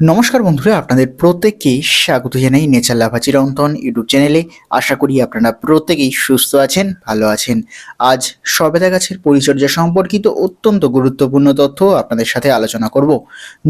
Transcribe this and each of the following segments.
নমস্কার বন্ধুরা, আপনাদের প্রত্যেককে স্বাগত জানাই নেচার লাভা চিরন্তন ইউটিউব চ্যানেলে। আশা করি আপনারা প্রত্যেকেই সুস্থ আছেন, ভালো আছেন। আজ সবেদা গাছের পরিচর্যা সম্পর্কিত অত্যন্ত গুরুত্বপূর্ণ তথ্য আপনাদের সাথে আলোচনা করব।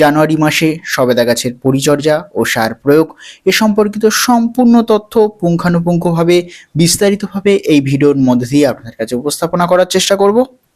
জানুয়ারি মাসে সবেদা গাছের পরিচর্যা ও সার প্রয়োগ এ সম্পর্কিত সম্পূর্ণ তথ্য পুঙ্খানুপুঙ্খভাবে বিস্তারিতভাবে এই ভিডিওর মধ্যে দিয়ে আপনাদের কাছে উপস্থাপনা করার চেষ্টা করব।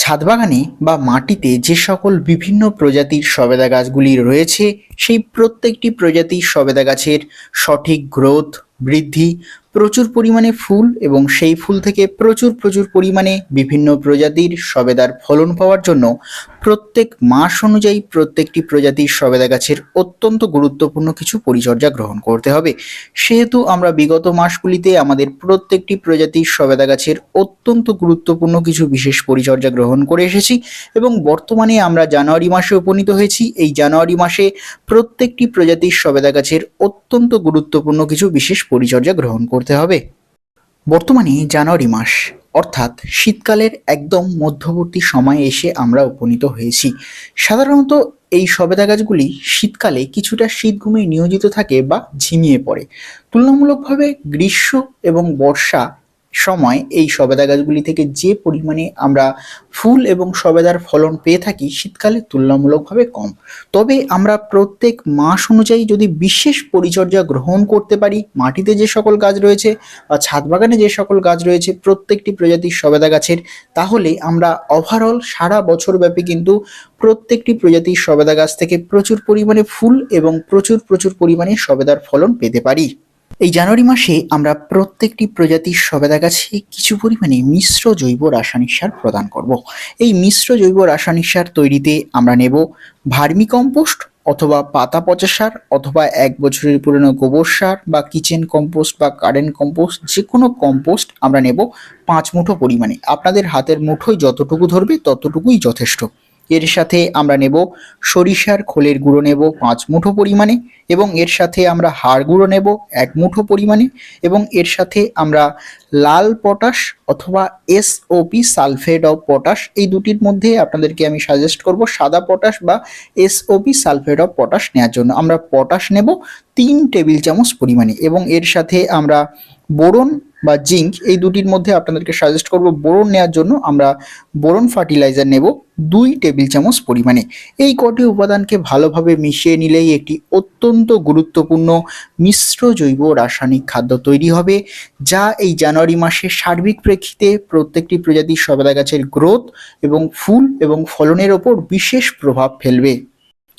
ছাদ বাগানে বা মাটিতে যে সকল বিভিন্ন প্রজাতির সবেদা গাছগুলি রয়েছে, সেই প্রত্যেকটি প্রজাতির সবেদা গাছের সঠিক গ্রোথ, বৃদ্ধি, প্রচুর পরিমাণে ফুল এবং সেই ফুল থেকে প্রচুর প্রচুর পরিমাণে বিভিন্ন প্রজাতির সবেদার ফলন পাওয়ার জন্য প্রত্যেক মাস অনুযায়ী প্রত্যেকটি প্রজাতির সবেদা গাছের অত্যন্ত গুরুত্বপূর্ণ কিছু পরিচর্যা গ্রহণ করতে হবে। সেহেতু আমরা বিগত মাসগুলিতে আমাদের প্রত্যেকটি প্রজাতির সবেদা গাছের অত্যন্ত গুরুত্বপূর্ণ কিছু বিশেষ পরিচর্যা গ্রহণ করে এসেছি এবং বর্তমানে আমরা জানুয়ারি মাসে উপনীত হয়েছি। এই জানুয়ারি মাসে প্রত্যেকটি প্রজাতির সবেদা গাছের অত্যন্ত গুরুত্বপূর্ণ কিছু বিশেষ পরিচর্যা গ্রহণ করতে হবে। বর্তমানে জানুয়ারি মাস। অর্থাৎ শীতকালের একদম মধ্যবর্তী সময়ে এসে আমরা উপনীত হয়েছি। সাধারণত এই সবেদা গাছগুলি শীতকালে কিছুটা শীত ঘুমে নিয়োজিত থাকে বা ঝিমিয়ে পড়ে। তুলনামূলকভাবে গ্রীষ্ম এবং বর্ষা সময় এই সবেদা গাছগুলি থেকে যে পরিমাণে আমরা ফুল এবং সবেদার ফলন পেয়ে থাকি, শীতকালে তুলনামূলকভাবে কম। তবে আমরা প্রত্যেক মাস অনুযায়ী যদি বিশেষ পরিচর্যা গ্রহণ করতে পারি, মাটিতে যে সকল গাছ রয়েছে বা ছাদ বাগানে যে সকল গাছ রয়েছে, প্রত্যেকটি প্রজাতির সবেদা গাছের, তাহলে আমরা ওভারঅল সারা বছর ব্যাপী কিন্তু প্রত্যেকটি প্রজাতির সবেদা গাছ থেকে প্রচুর পরিমাণে ফুল এবং প্রচুর প্রচুর পরিমাণে সবেদার ফলন পেতে পারি। এই জানুয়ারি মাসে আমরা প্রত্যেকটি প্রজাতির সবেদা গাছে কিছু পরিমাণে মিশ্র জৈব রাসায়নিক সার প্রদান করব। এই মিশ্র জৈব রাসায়নিক সার তৈরিতে আমরা নেব ভার্মি কম্পোস্ট অথবা পাতা পচা সার অথবা এক বছরের পুরনো গোবর সার বা কিচেন কম্পোস্ট বা কারেন্ট কম্পোস্ট যে কোনো কম্পোস্ট আমরা নেব পাঁচ মুঠো পরিমাণে। আপনাদের হাতের মুঠোয় যতটুকু ধরবে ততটুকুই যথেষ্ট। এর সাথে আমরা নেব সরিষার খোলের গুঁড়ো নেব পাঁচ মুঠো পরিমাণে এবং এর সাথে আমরা হাড় গুঁড়ো নেব এক মুঠো পরিমাণে এবং এর সাথে আমরা লাল পটাশ অথবা এসওপি সালফেট অফ পটাশ এই দুটির মধ্যে আপনাদেরকে আমি সাজেস্ট করব সাদা পটাশ বা এসওপি সালফেট অফ পটাশ নেওয়ার জন্য। আমরা পটাশ নেব তিন টেবিল চামচ পরিমাণে এবং এর সাথে আমরা বোরন বা জিঙ্ক, এই দুটির মধ্যে আপনাদেরকে সাজেস্ট করব বোরন নেওয়ার জন্য আমরা বোরন ফার্টিলাইজার নেব দুই টেবিল চামচ পরিমাণে। এই কটি উপাদানকে ভালোভাবে মিশিয়ে নিলেই একটি অত্যন্ত গুরুত্বপূর্ণ মিশ্র জৈব রাসায়নিক খাদ্য তৈরি হবে, যা এই জানুয়ারি মাসে সার্বিক প্রেক্ষিতে প্রত্যেকটি প্রজাতির সবেদা গাছের গ্রোথ এবং ফুল এবং ফলনের ওপর বিশেষ প্রভাব ফেলবে।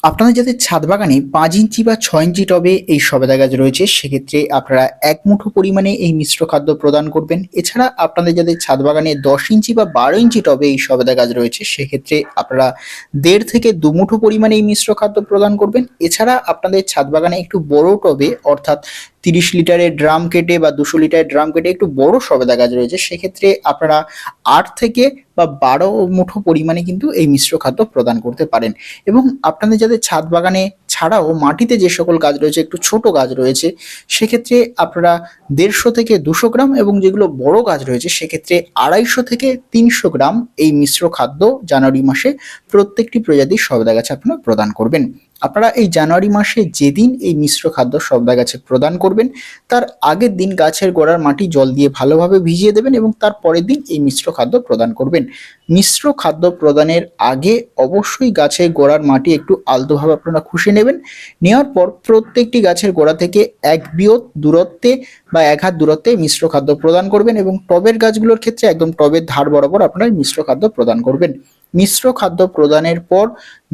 আপনাদের যাদের ছাদ বাগানে পাঁচ ইঞ্চি বা ছয় ইঞ্চি টবে এই সবেদা গাছ রয়েছে, সেক্ষেত্রে আপনারা এক মুঠো পরিমাণে এই মিশ্র খাদ্য প্রদান করবেন। এছাড়া আপনাদের যাদের ছাদ বাগানে দশ ইঞ্চি বা বারো ইঞ্চি টবে এই সবেদা গাছ রয়েছে, সেক্ষেত্রে আপনারা দেড় থেকে দু মুঠো পরিমাণে এই মিশ্র খাদ্য প্রদান করবেন। এছাড়া আপনাদের ছাদ বাগানে একটু বড় টবে, অর্থাৎ তিরিশ লিটারের ড্রাম কেটে বা দুশো লিটারের ড্রাম কেটে একটু বড় সবেদা গাছ রয়েছে, সেক্ষেত্রে আপনারা আট থেকে বা বারো মুঠো পরিমাণে কিন্তু এই মিশ্র খাদ্য প্রদান করতে পারেন। এবং আপনাদের যাদের ছাদ বাগানে ছাড়াও মাটিতে যে সকল গাছ রয়েছে, একটু ছোট গাছ রয়েছে, সেক্ষেত্রে আপনারা দেড়শো থেকে দুশো গ্রাম এবং যেগুলো বড় গাছ রয়েছে, সেক্ষেত্রে আড়াইশো থেকে তিনশো গ্রাম এই মিশ্র খাদ্য জানুয়ারি মাসে প্রত্যেকটি প্রজাতির সবেদা গাছে আপনারা প্রদান করবেন। আপনারা এই জানুয়ারি মাসে যেদিন এই মিশ্র খাদ্য সবদা গাছে প্রদান করবেন, তার আগের দিন গাছের গোড়ার মাটি জল দিয়ে ভালোভাবে ভিজিয়ে দেবেন এবং তার পরের দিন এই মিশ্র খাদ্য প্রদান করবেন। মিশ্র খাদ্য প্রদানের আগে অবশ্যই গাছের গোড়ার মাটি একটু আলতোভাবে আপনারা খুশি নেবেন। নেওয়ার পর প্রত্যেকটি গাছের গোড়া থেকে এক বিয়ত দূরত্বে বা এক হাত দূরত্বে মিশ্র খাদ্য প্রদান করবেন এবং টবের গাছগুলোর ক্ষেত্রে একদম টবের ধার বরাবর আপনারা মিশ্র খাদ্য প্রদান করবেন। মিশ্র খাদ্য প্রদানের পর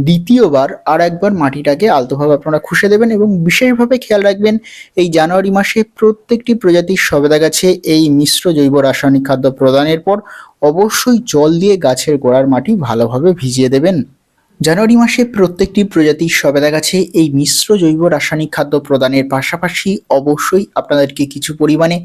দ্বিতীয়বার আর একবার মাটিটাকে আলতোভাবে আপনারা খুশে দেবেন এবং বিশেষভাবে খেয়াল রাখবেন, এই জানুয়ারি মাসে প্রত্যেকটি প্রজাতির সবেদা গাছে এই মিশ্র জৈব রাসায়নিক খাদ্য প্রদানের পর অবশ্যই জল দিয়ে গাছের গোড়ার মাটি ভালোভাবে ভিজিয়ে দেবেন। জানুয়ারি মাসে প্রত্যেকটি প্রজাতির সবেদা গাছে এই মিশ্র জৈব রাসায়নিক খাদ্য প্রদানের পাশাপাশি অবশ্যই আপনাদেরকে কিছু পরিমাণে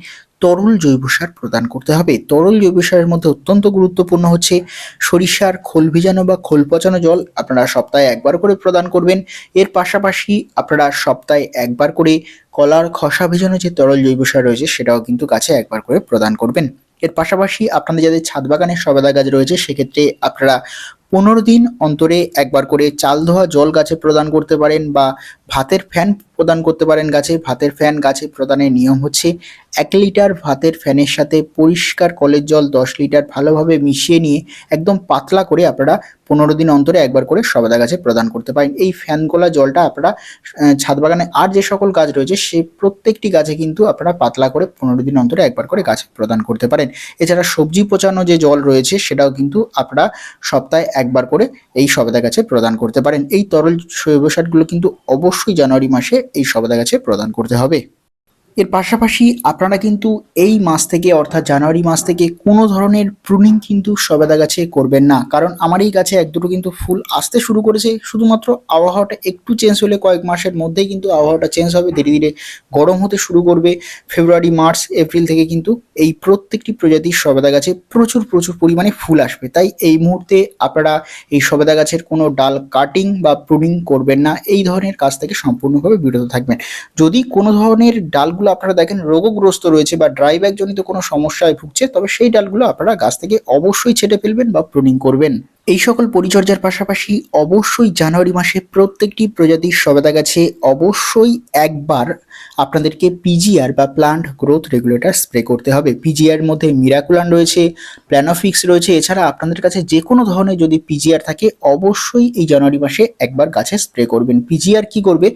তরল জৈব সার প্রদান করতে হবে। তরল জৈব সারের মধ্যে অত্যন্ত গুরুত্বপূর্ণ হচ্ছে সরিষার খোল ভিজানো বা খোল পচানো জল আপনারা সপ্তাহে একবার করে প্রদান করবেন। এর পাশাপাশি আপনারা সপ্তাহে একবার করে কলার খসা ভিজানো যে তরল জৈব সার রয়েছে সেটাও কিন্তু গাছে একবার করে প্রদান করবেন। এর পাশাপাশি আপনাদের যাদের ছাদ বাগানের সবেদা গাছ রয়েছে সেক্ষেত্রে আপনারা পনেরো দিন অন্তরে একবার করে চাল ধোয়া জল গাছে প্রদান করতে পারেন বা ভাতের ফ্যান প্রদান করতে পারেন গাছে। ভাতের ফ্যান গাছে প্রদানের নিয়ম হচ্ছে এক লিটার ভাতের ফ্যানের সাথে পরিষ্কার কলের জল দশ লিটার ভালোভাবে মিশিয়ে নিয়ে একদম পাতলা করে আপনারা পনেরো দিন অন্তরে একবার করে সবেদা গাছে প্রদান করতে পারেন। এই ফ্যান গোলা জলটা আপনারা ছাদ বাগানে আর যে সকল গাছ রয়েছে সে প্রত্যেকটি গাছে কিন্তু আপনারা পাতলা করে পনেরো দিন অন্তরে একবার করে গাছে প্রদান করতে পারেন। এছাড়া সবজি পচানো যে জল রয়েছে সেটাও কিন্তু আপনারা সপ্তাহে একবার করে এই সবেদা গাছে প্রদান করতে পারেন। এই তরল জৈব সারগুলো কিন্তু অবশ্যই জানুয়ারি মাসে এই সবেদা গাছে প্রদান করতে হবে। এর পাশাপাশি আপনারা কিন্তু এই মাস থেকে, অর্থাৎ জানুয়ারি মাস থেকে কোনো ধরনের প্রুনিং কিন্তু সবেদা গাছে করবেন না। কারণ আমার এই গাছে এক দুটো কিন্তু ফুল আসতে শুরু করেছে। শুধুমাত্র আবহাওয়াটা একটু চেঞ্জ হলে কয়েক মাসের মধ্যেই কিন্তু আবহাওয়াটা চেঞ্জ হবে। ধীরে ধীরে গরম হতে শুরু করবে। ফেব্রুয়ারি মার্চ এপ্রিল থেকে কিন্তু এই প্রত্যেকটি প্রজাতির সবেদা গাছে প্রচুর প্রচুর পরিমাণে ফুল আসবে। তাই এই মুহূর্তে আপনারা এই সবেদা গাছের কোনো ডাল কাটিং বা প্রুনিং করবেন না। এই ধরনের কাজ থেকে সম্পূর্ণভাবে বিরত থাকবেন। যদি কোনো ধরনের ডালগুলো আপনারা দেখেন রোগগ্রস্ত রয়েছে বা ড্রাই ব্যাগ জনিত কোনো সমস্যায় ভুগছে, তবে সেই ডালগুলো আপনারা গাছ থেকে অবশ্যই ছেটে ফেলবেন বা প্রুনিং করবেন। এই সকল পরিচর্যার পাশাপাশি অবশ্যই জানুয়ারি মাসে প্রত্যেকটি প্রজাতির সবেদা গাছে অবশ্যই একবার আপনাদেরকে পিজিআর বা প্লান্ট গ্রোথ রেগুলেটর স্প্রে করতে হবে। পিজিআর মধ্যে মিরাকুলান রয়েছে প্ল্যানোফিক্স রয়েছে, এছাড়া আপনাদের কাছে যে কোনো ধরনের যদি পিজিআর থাকে, অবশ্যই এই জানুয়ারি মাসে একবার গাছে স্প্রে করবেন। পিজিআর কি করবে?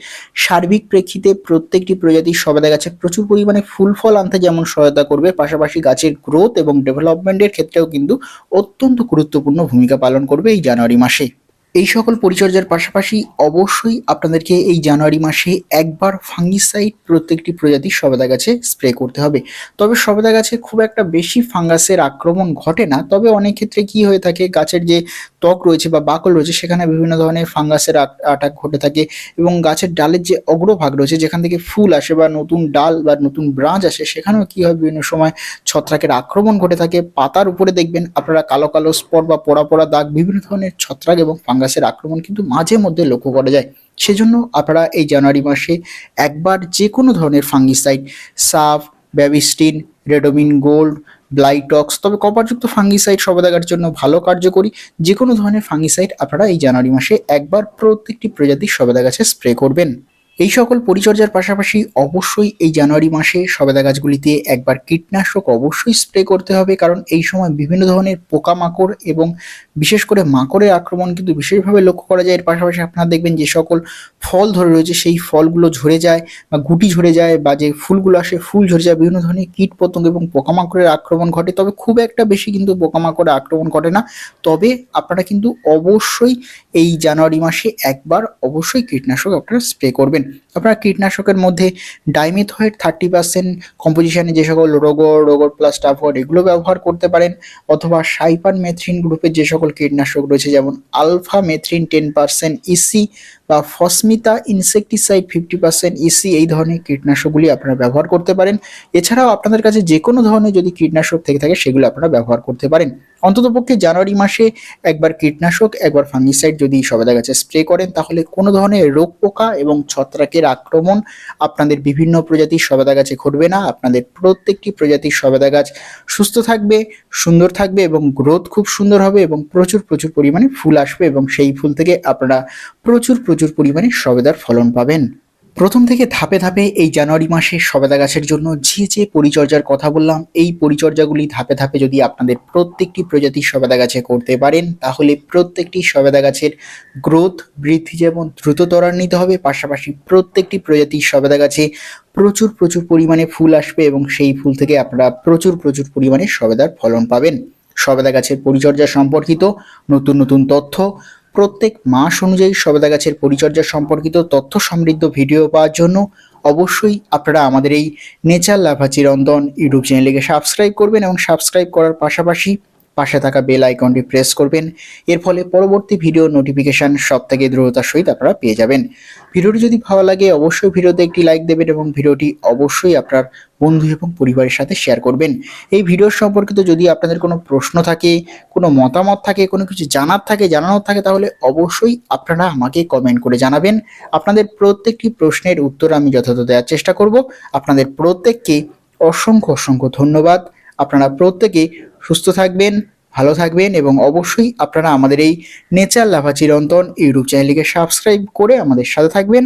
সার্বিক প্রেক্ষিতে প্রত্যেকটি প্রজাতির সবেদা গাছে প্রচুর পরিমাণে ফুল ফল আনতে যেমন সহায়তা করবে, পাশাপাশি গাছের গ্রোথ এবং ডেভেলপমেন্টের ক্ষেত্রেও কিন্তু অত্যন্ত গুরুত্বপূর্ণ ভূমিকা পালন করবে এই জানুয়ারি মাসে। এই সকল পরিচর্যার পাশাপাশি অবশ্যই আপনাদেরকে এই জানুয়ারি মাসে একবার ফাঙ্গিসাইড প্রত্যেকটি প্রজাতির সবেদা গাছে স্প্রে করতে হবে। তবে সবেদা গাছে খুব একটা বেশি ফাঙ্গাসের আক্রমণ ঘটে না, তবে অনেক ক্ষেত্রে কি হয়ে থাকে, গাছের যে ত্বক রয়েছে বা বাকল রয়েছে, সেখানে বিভিন্ন ধরনের ফাঙ্গাসের আটাক ঘটে থাকে এবং গাছের ডালের যে অগ্রভাগ রয়েছে, যেখান থেকে ফুল আসে বা নতুন ডাল বা নতুন ব্রাঞ্চ আসে, সেখানেও কি হয়? বিভিন্ন সময় ছত্রাকের আক্রমণ ঘটে থাকে। পাতার উপরে দেখবেন আপনারা কালো কালো স্পট বা পোড়া পোড়া দাগ, বিভিন্ন ধরনের ছত্রাক এবং ফাঙ্গাসের আক্রমণ কিন্তু মাঝে মধ্যে লক্ষ্য করা যায়। সেজন্য আপনারা এই জানুয়ারি মাসে একবার যে কোনো ধরনের ফাঙ্গিসাইড, সাফ, ব্যাবিস্টিন, রেডোমিন গোল্ড ব্লাইটক্স তবে কপারযুক্ত ফাঙ্গিসাইড সবদাগার জন্য ভালো কার্যকরী। যে কোনো ধরনের ফাঙ্গিসাইড আপনারা এই জানুয়ারি মাসে একবার প্রত্যেকটি প্রজাতির সবেদা গাছে স্প্রে করবেন। এই সকল পরিচর্যার পাশাপাশি অবশ্যই এই জানুয়ারি মাসে সবেদা গাছগুলিতে একবার কীটনাশক অবশ্যই স্প্রে করতে হবে, কারণ এই সময় বিভিন্ন ধরনের পোকামাকড় এবং বিশেষ করে মাকড়ের আক্রমণ কিন্তু বিশেষভাবে লক্ষ্য করা যায়। এর পাশাপাশি আপনারা দেখবেন যে সকল ফল ধরে রয়েছে, সেই ফলগুলো ঝরে যায় বা গুটি ঝরে যায় বা যে ফুলগুলো আসে, ফুল ঝরে যায়, বিভিন্ন ধরনের কীট পতঙ্গ এবং পোকামাকড়ের আক্রমণ ঘটে। তবে খুব একটা বেশি কিন্তু পোকামাকড়ের আক্রমণ ঘটে না। তবে আপনারা কিন্তু অবশ্যই এই জানুয়ারি মাসে একবার অবশ্যই কীটনাশক আপনারা স্প্রে করবেন। আপনারা কীটনাশকের মধ্যে ডাইমিথয়েড থার্টি পার্সেন্ট কম্পোজিশনে যে সকল রোগর রোগর প্লাস টাফয়েড এগুলো ব্যবহার করতে পারেন, অথবা সাইপার মেথ্রিন গ্রুপের যে সকল কীটনাশক রয়েছে, যেমন alphamethrin ten percent, EC বা ফসমিতা ইনসেকটিসাইড ফিফটি পার্সেন্ট ইসি এই ধরনের কীটনাশকগুলি আপনারা ব্যবহার করতে পারেন। এছাড়াও আপনাদের কাছে যে কোনো ধরনের যদি কীটনাশক থেকে থাকে, সেগুলো আপনারা ব্যবহার করতে পারেন। অন্ততপক্ষে জানুয়ারি মাসে একবার কীটনাশক, একবার ফাঙ্গিসাইড যদি সবেদা গাছে স্প্রে করেন, তাহলে কোনো ধরনের রোগ পোকা এবং ছত্রাকের আক্রমণ আপনাদের বিভিন্ন প্রজাতির সবেদা গাছে ঘটবে না। আপনাদের প্রত্যেকটি প্রজাতির সবেদা গাছ সুস্থ থাকবে, সুন্দর থাকবে এবং গ্রোথ খুব সুন্দর হবে এবং প্রচুর প্রচুর পরিমাণে ফুল আসবে এবং সেই ফুল থেকে আপনারা প্রচুর প্রচুর পরিমাণে সবেদার ফলন পাবেন। প্রথম থেকে ধাপে ধাপে এই জানুয়ারি মাসে সবেদা গাছের জন্য যে যে পরিচর্যার কথা বললাম, এই পরিচর্যাগুলি ধাপে ধাপে যদি আপনাদের প্রত্যেকটি প্রজাতির সবেদা গাছে করতে পারেন, তাহলে প্রত্যেকটি সবেদা গাছের গ্রোথ বৃদ্ধি যেমন দ্রুত ত্বরান্বিত হবে, পাশাপাশি প্রত্যেকটি প্রজাতির সবেদা গাছে প্রচুর প্রচুর পরিমাণে ফুল আসবে এবং সেই ফুল থেকে আপনারা প্রচুর প্রচুর পরিমাণে সবেদার ফলন পাবেন। সবেদা গাছের পরিচর্যা সম্পর্কিত নতুন নতুন তথ্য প্রত্যেক মাস অনুযায়ী সবেদা গাছের পরিচর্যা সম্পর্কিত তথ্য সমৃদ্ধ ভিডিও পাওয়ার জন্য অবশ্যই আপনারা আমাদের এই নেচার লাভা রন্ধন ইউটিউব চ্যানেলকে সাবস্ক্রাইব করবেন এবং সাবস্ক্রাইব করার পাশাপাশি পাশে থাকা বেল আইকনটি প্রেস করবেন। এর ফলে পরবর্তী ভিডিও নোটিফিকেশন সব থেকে দ্রুততার সহিত আপনারা পেয়ে যাবেন। ভিডিওটি যদি ভালো লাগে, অবশ্যই ভিডিওতে একটি লাইক দেবেন এবং ভিডিওটি অবশ্যই আপনার বন্ধু এবং পরিবারের সাথে শেয়ার করবেন। এই ভিডিও সম্পর্কিত যদি আপনাদের কোনো প্রশ্ন থাকে, কোনো মতামত থাকে, কোনো কিছু জানার থাকে, জানানোর থাকে, তাহলে অবশ্যই আপনারা আমাকে কমেন্ট করে জানাবেন। আপনাদের প্রত্যেকটি প্রশ্নের উত্তর আমি যথাযথ দেওয়ার চেষ্টা করব। আপনাদের প্রত্যেককে অসংখ্য অসংখ্য ধন্যবাদ। আপনারা প্রত্যেকে সুস্থ থাকবেন, ভালো থাকবেন এবং অবশ্যই আপনারা আমাদের এই নেচার লাভা চিরন্তন ইউটিউব চ্যানেলটিকে সাবস্ক্রাইব করে আমাদের সাথে থাকবেন।